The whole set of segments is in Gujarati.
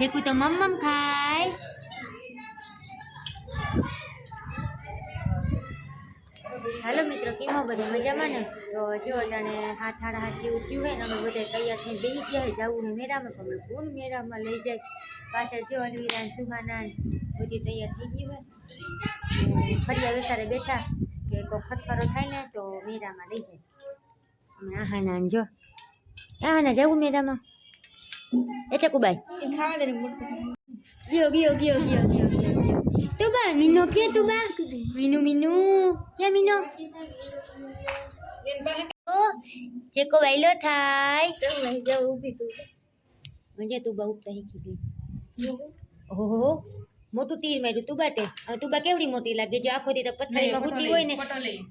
શેકું તો મમ મમ ખાય હાલો મિત્રો, કેમાં બધા મજામાં ને? તો જો અને હાથ હાડ હાથ જેવું થયું હોય ને અમે બધા તૈયાર થઈને બેસી ગયા હોય જવું હોય મેળામાં પણ અમે કોણ મેળામાં લઈ જાય? પાછળ જો અલવીરા ને બધી તૈયાર થઈ ગઈ હોય. ફરિયા વેસારે બેઠા કે કોઈ ખતવારો થાય ને તો મેળામાં લઈ જાય. અમે આહાના ને જો. આહાના જવું મેળામાં? એટલે કુબાઈ ખાવા દે ગયો ગયો ગયો ગયો ગયો ગયો તુબા મીનો કે તુબા મીનુ મીનુ ક્યાં મીનો જે કો વહેલો થાય મને તું બહુ તહી કીધી ઓહો મોટું તીર માર્યું તુબા તે હવે તુબા કેવડી મોટી લાગે જો આખો દી તો પથ્થરીમાં મોટી હોય ને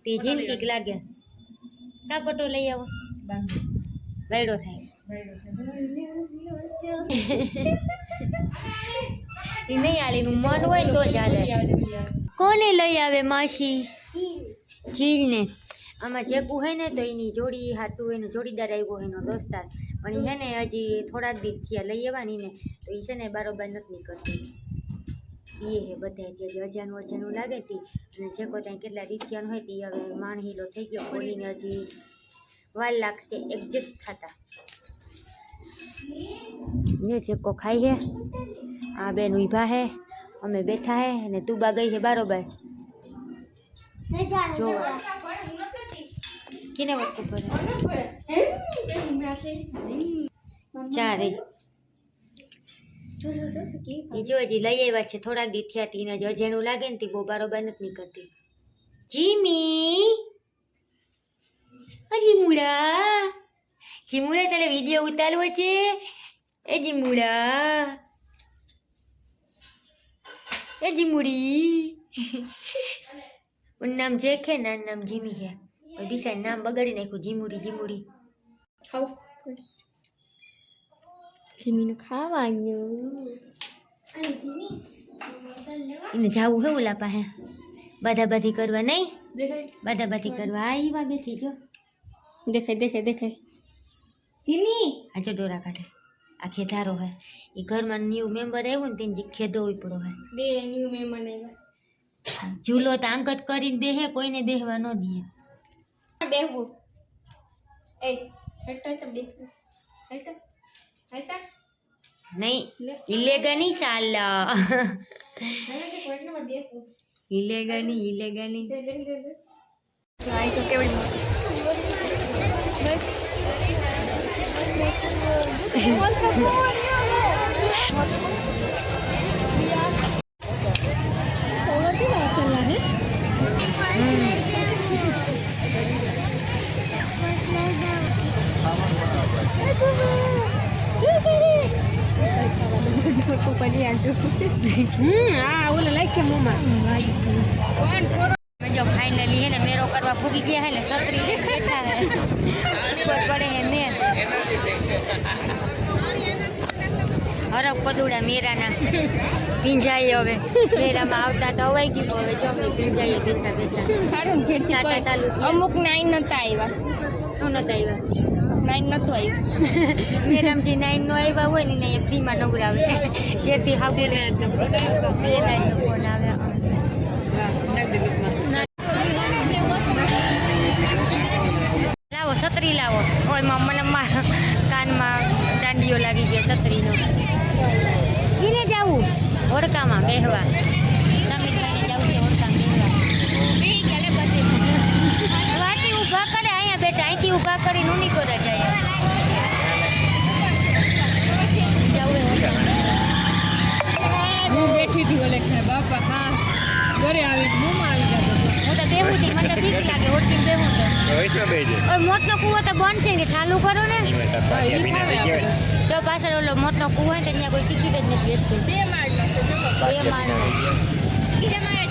તે જીનકીક લાગે કા પટો લઈ આવો વાયડો થાય નહીં આલીનું મન હોય તો ચાલે કોને લઈ આવે માસી? જીલને. આમાં જેકુ હોય ને તો એની જોડી હાટું, એનો જોડીદાર આવ્યો એનો દોસ્તાર. પણ છે ને હજી થોડાક દીક થયા લઈ આવવાની ને, તો એ છે ને બારોબાર નથી નીકળતી. પીએ હે બધા હજી અજાનું અજાનું લાગે તી. અને જેકો ત્યાં કેટલા દીથિયાનું હોય તે હવે માણહીલો થઈ ગયો. બોલીને હજી વાર લાગશે એડજસ્ટ થતા. જે ચેકો ખાઈ હે. આ બેન ઊભા હે અમે બેઠા હે અને તુબા ગઈ હે બારોબાર. જોવા. કેને ચારે. એ જો હજી લઈ આવ્યા છે થોડાક દી થયા તી ને હજી લાગે ને તે બહુ બારોબાર નથી નીકળતી. જીમી. હજી મુડા જીમુડા તારે વીડિયો ઉતારવો છે? એ જીમુડા એ જીમુડી ઉન નામ જે છે ને નામ જીમી છે ડિસાઈડ નામ બગાડી નાખ્યું જીમુડી જીમુડી ખાવ જીમીનું ખાવાનું એને જાવું હે ઓલા પાસે બાધાબાધી કરવા નહીં બાધાબાધી કરવા આવી બેઠી જો દેખાય દેખાય દેખાય જીમી આજે ડોરા કાઢે આ ખેધારો હે. એ ઘરમાં ન્યૂ મેમ્બર આવ્યું ને તેને ખેદો પડો હે. બે ન્યુ મહેમાન આવ્યા. ઝૂલો તો આંગત કરીને બેહે કોઈને બેહવા ન દે. બેહવું. એ હટા તો બેહવું. હટા હટા નહીં ઇલેગા નહીં સાલા મને છે કોઈટમાં બેહવું. ઇલેગા નહીં ઇલેગા નહીં. જો આઈ જો કેવડી મોટી. બસ. થોડો કેવો અસર લાગે હમ આ ઓલા લાઈક મોમાં જો ફાઇનલી હે ને મેરો કરવા ફૂગી ગયા હે ને છત્રી લઈને બેઠા હે ઉપર પડે હે મેર હરક પદુડા મેરાના. ભીંજાઈ હવે. મેરામાં આવતા તો અવાઈ ગયું હવે જો અમે ભીંજાઈએ બેઠા બેઠા. સારું ચાલુ. અમુક નાઈન નતા આવ્યા શું નતા આવ્યા નાઈન નતું આવ્યું મેડમજી નાઈન નો આવ્યા હોય ને એ અહીંયા ફ્રીમાં નવરાવે ઘેરથી હાફ ફોન આવે લાવો છત્રી લાવો. ઓયમાં મને કાનમાં દાંડીઓ લાગી ગયો છત્રીનો. એને જાવું? હોડકામાં બેહવા. સમીરભાઈને જવું છે હોડકામાં બેહવા. વાટી ઊભા કરે અહીંયા બેઠા. અહીંથી ઊભા કરીને ઉની કરે જાય. જવું હે. હું બેઠી હતી ઓલે બાપા હા. ઘરે આવી મોમાં આવી જતો હું તો બેહું છું મને તો બીક લાગે બેહું તો. મોટનો કૂવો બંધ છે કે ચાલુ કરો ને. તો પાછળ ઓલો મોટો કુવો હોય ત્યાં કોઈ ટિકિટ જ નથી બેસતું બે માળનો જો. બીજા માળે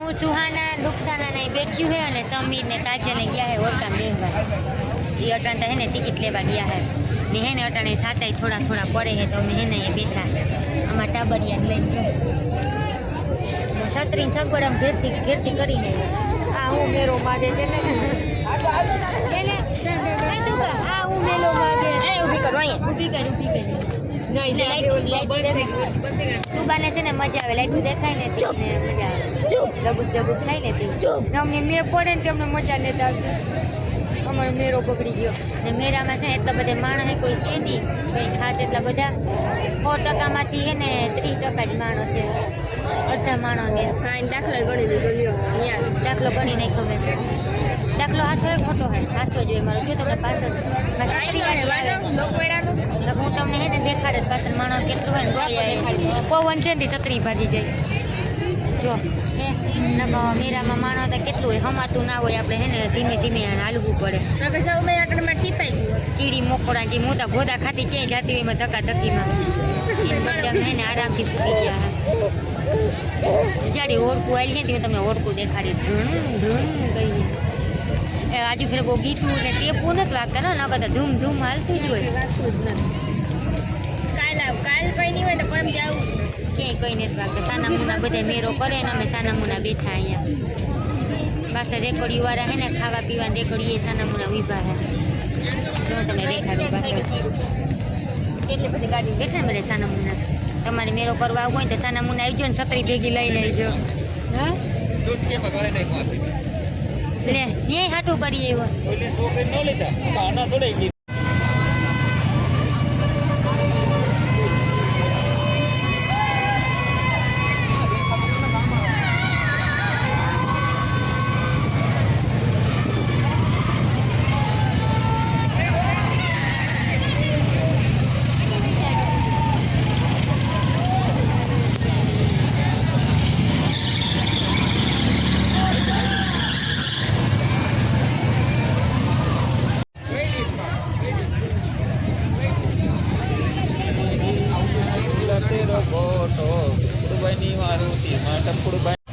હું સુહાના નુકસાના નહીં બેઠ્યું હે અને સમીર ને કાજલ ને ગયા હે ઓટાણ બેહવા. એ અટાણ તો હે ને ટિકિટ લેવા ગયા હે. ને હે ને અટાણે સાતાય થોડા થોડા પડે હે તો અમે હે ને એ બેઠા. આમાં ટાબરિયા લઈ જો છત્રી સગવડ આમ ઘેરથી ઘેરથી કરીને આ હું મેરો માગે તેને ને એને એ તું બા, આ હું મેલો માગે ઊભી કર ઊભી કર સુબાને છે ને મજા આવે લાઈટ દેખાય ને મજા આવે. જબુક જબુક થાય ને તે. ને અમને મેં પડે ને તે અમને મજા નથી આવતી. અમારો મેરો બગડી ગયો. ને મેરામાં છે ને એટલા બધા માણસ કોઈ છે નહીં. કંઈ ખાસ એટલા બધા. સો ટકામાંથી છે ને ત્રીસ ટકા જ માણસ છે. અડધા માણસ ને હા દાખલો ગણી લીધો લ્યો ન્યા. દાખલો ગણી નાખ્યો મેં. દાખલો હાસો એ ખોટો હોય હાસો જોઈએ મારો. જો તમને પાછળ હે તમને હે ને દેખાડે પાછળ માણસ કેટલું હોય ને પવન છે ને છત્રી ભાગી જાય. જો હે મેરામાં માણસ તો કેટલું હોય. હમાતું ના હોય આપણે હે ને ધીમે ધીમે હાલવું પડે. સૌ મેં આગળ મારે સિપાઈ ગયું. કીડી મોકોડા જે મોટા ગોદા ખાતી ક્યાંય જાતી હોય એમાં ધક્કા ધક્કીમાં. આરામથી ફૂટી ગયા. જાડી ઓળખું આવી છે તે હું તમને ઓળખું દેખાડી ધૂમ ધૂમ કહીએ. એ આજુ ફેર બહુ ગીતું તે પૂર નથી વાગતા ને નકર તો ધૂમ ધૂમ હાલતું જ હોય. કાલ આવ કાલ કઈ નહીં હોય તો પણ આવું ક્યાંય કઈ નથી વાગતા. સાના મુના બધા મેરો કરે ને અમે સાના મુના બેઠા અહીંયા. પાસે રેકડીઓ વાળા હે ને ખાવા પીવા રેકડી એ સાના મુના ઊભા હે. જો હું તમને દેખાડું પાછળ. કેટલી બધી ગાડી ને બધા સાના મુના તમારે મેળો કરવા આવું હોય તો સાના મુના આવજો ને છત્રી ભેગી લઈ લેજો હા? લે ન્યાય હાટું કરીએ એવો. పని వారు మాట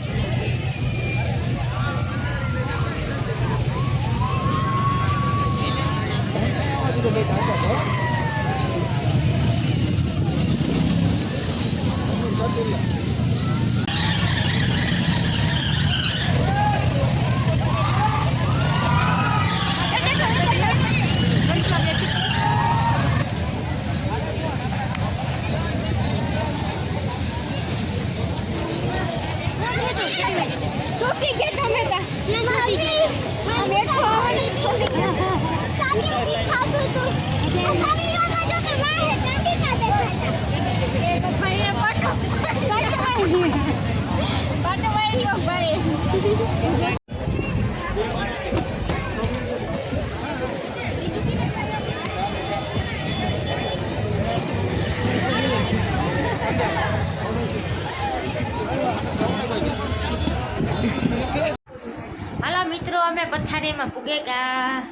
પથારીમાં પૂગે ગયા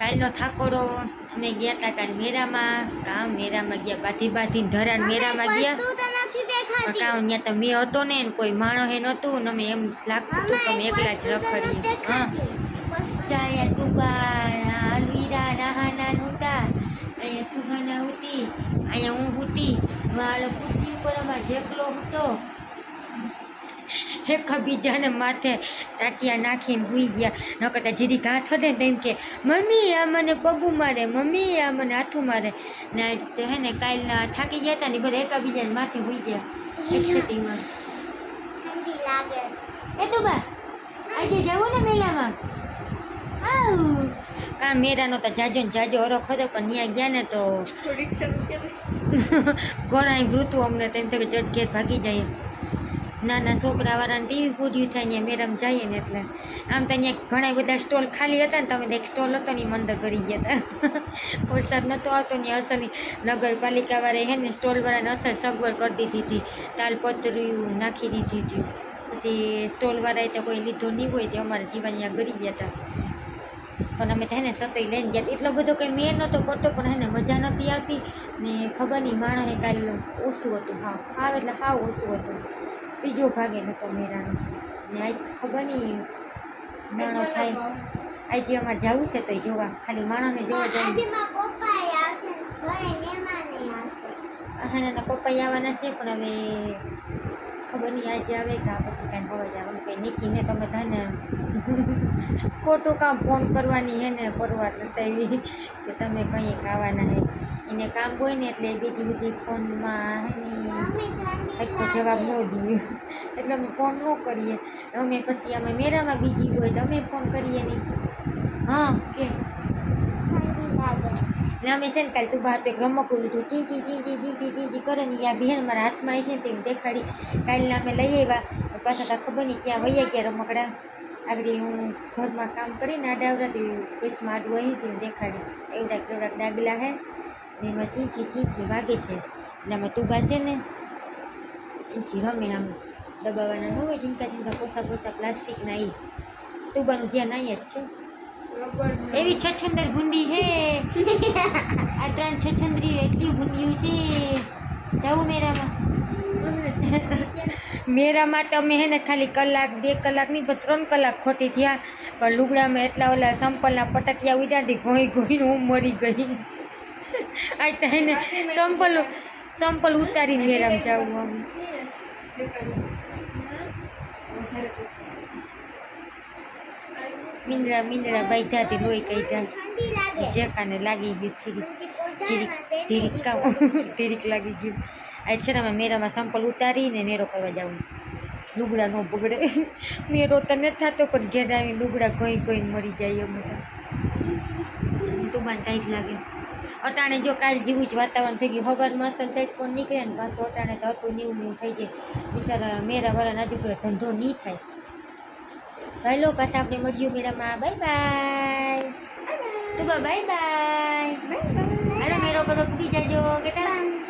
કાલનો થાકોડો અમે ગયા હતા કાલ મેરામાં. કામ મેરામાં ગયા? બાધી બાથી ધરાન મેરામાં ગયા? પણ કામ ત્યાં તો મેં હતો ને કોઈ માણસ એ નહોતું ને અમે એમ લાગતું હતું કે અમે એકલા જ રખડીએ. હા. ચાયા તુબા અલવીરા નાહાના નહોતા અહીંયા સુહાના ઉતી અહીંયા હું ઉતી મારો ખુરશી ઉપર અમાર જેકલો હતો. એકબીજાને માથે ટાટિયા નાખીને ભૂઈ ગયા. ન કરતા જીરી ઘા થડે ને તેમ કે મમ્મી આ મને પગું મારે મમ્મી આ મને હાથું મારે. ને તો હે ને કાલના થાકી ગયા હતા ને બધા એકાબીજાને માથે ભૂઈ ગયા. એક સેટિંગમાં એ તો બા આજે જવું ને મેલામાં? આવ. કા મેરાનો તો જાજો ને જાજો હરખ ખોદો પણ ત્યાં ગયા ને તો ઘોડા મૃત્યુ અમને તેમ તો કે ભાગી જાય. નાના છોકરાવાળાને ટીવી પૂર્યું થાય ત્યાં મેડમ જઈએ ને એટલે. આમ તો અહીંયા ઘણા બધા સ્ટોલ ખાલી હતા ને તમે એક સ્ટોલ હતો ને મંદ કરી ગયા હતા. વરસાદ નહોતો આવતો ને અસલી નગરપાલિકાવાળાએ હે ને સ્ટોલવાળાને અસર સગવડ કરી દીધી હતી. તાલપત્રું નાખી દીધી હતી. પછી સ્ટોલવાળાએ તો કોઈ લીધો નહીં હોય તે અમારા જીવન અહીંયા ગરી ગયા હતા. પણ અમે તો હે ને સતઈ લઈને ગયા. એટલો બધો કંઈ મેં નહોતો કરતો પણ હે ને મજા નહોતી આવતી ને ખબર નહીં માણસે કાલે ઓછું હતું. હા હાવ એટલે હાવ ઓછું હતું. બીજો ભાગે નહોતો મેરાનો. ને આજ ખબર નહીં માણો થાય. આજે અમારે જવું છે તો જોવા. ખાલી માણોને જોવા જવું. હા એના પપ્પા આવવાના છે પણ હવે ખબર નહીં આજે આવે કે આ પછી કાંઈ ખબર જવાનું કંઈ નીકળીને તમે થાય ને ખોટું કામ ફોન કરવાની હે ને પરવા કરતા એવી કે તમે કંઈ ખાવાના હે. એને કામ હોય ને એટલે બીજી બીજી ફોનમાં હે જવાબ ન દઈએ એટલે અમે ફોન ન કરીએ. અમે પછી અમે મેરામાં બીજી હોય એટલે અમે ફોન કરીએ નહીં હા, કે? રામે છે ને કાલે તું બહાર તો એક રમકડું લીધું ચીંચી ચીંચી ચીંચી ચીંચી કરે ને ત્યાં બિહાર મારા હાથમાં આવી ને તેમ દેખાડી કાલે અમે લઈ આવ્યા પાછા તો ખબર નહીં ક્યાં વૈયા ગયા રમકડા આગળ હું ઘરમાં કામ કરીને આડાવડાથી પછી માટું આવી હતી દેખાડી એવડા કેવડા ડાગલા હે ને એમાં ચીંચી ચીંચી વાગે છે ને આમાં તુબા છે ને એથી રમે આમ દબાવવાના ન હોય ચિંતા ચિંતા પોસા પોસા પ્લાસ્ટિકના એ તુબાનું ધ્યાન અહીંયા જ છે એવી છછંદર ગુંડી હે આ ત્રણ છછંદરી એટલી ગુંડિયું છે. જવું મેરામાં. મેરામાં તો અમે હે ને ખાલી કલાક, બે કલાક નહીં, પણ ત્રણ કલાક ખોટી થયા. પણ લુગડામાં એટલા ઓલા સંપલના પટકિયા ઉજાતી ઘોઈ ઘોઈને હું મરી ગઈ. આ તો એને સંપલ સંપલ ઉતારી મેરામાં જવું આમ. મીંદડા મીંદડા જાતી લોહી કાઢ્યા. જેકાને લાગી ગયું થીરીક થીરીક કામ. થીરીક લાગી ગયું. આ છે ને અમે મેરામાં સંપલ ઉતારીને મેરો કરવા જાઉં. લુગડા ન બગડે. મેરો તો નથી થતો પણ ઘેર આવીને લુગડા કોઈ કોઈ મરી જાય અમે તો મને ટાઈટ લાગે. અટાણે જો કાલ જેવું જ વાતાવરણ થઈ ગયું. હવારમાં અસલ સાઈડ પણ નીકળે ને પાછું અટાણે તો હતું નીવું નીવું થઈ જાય. બિચારા મેરા વાળા નાજુક ધંધો નહીં થાય. હેલો પાછા આપણે મળ્યું મેરામાં. Bye bye. Tu bye bye. Bye bye. Alam biro kalau pergi jajo kita. Bye.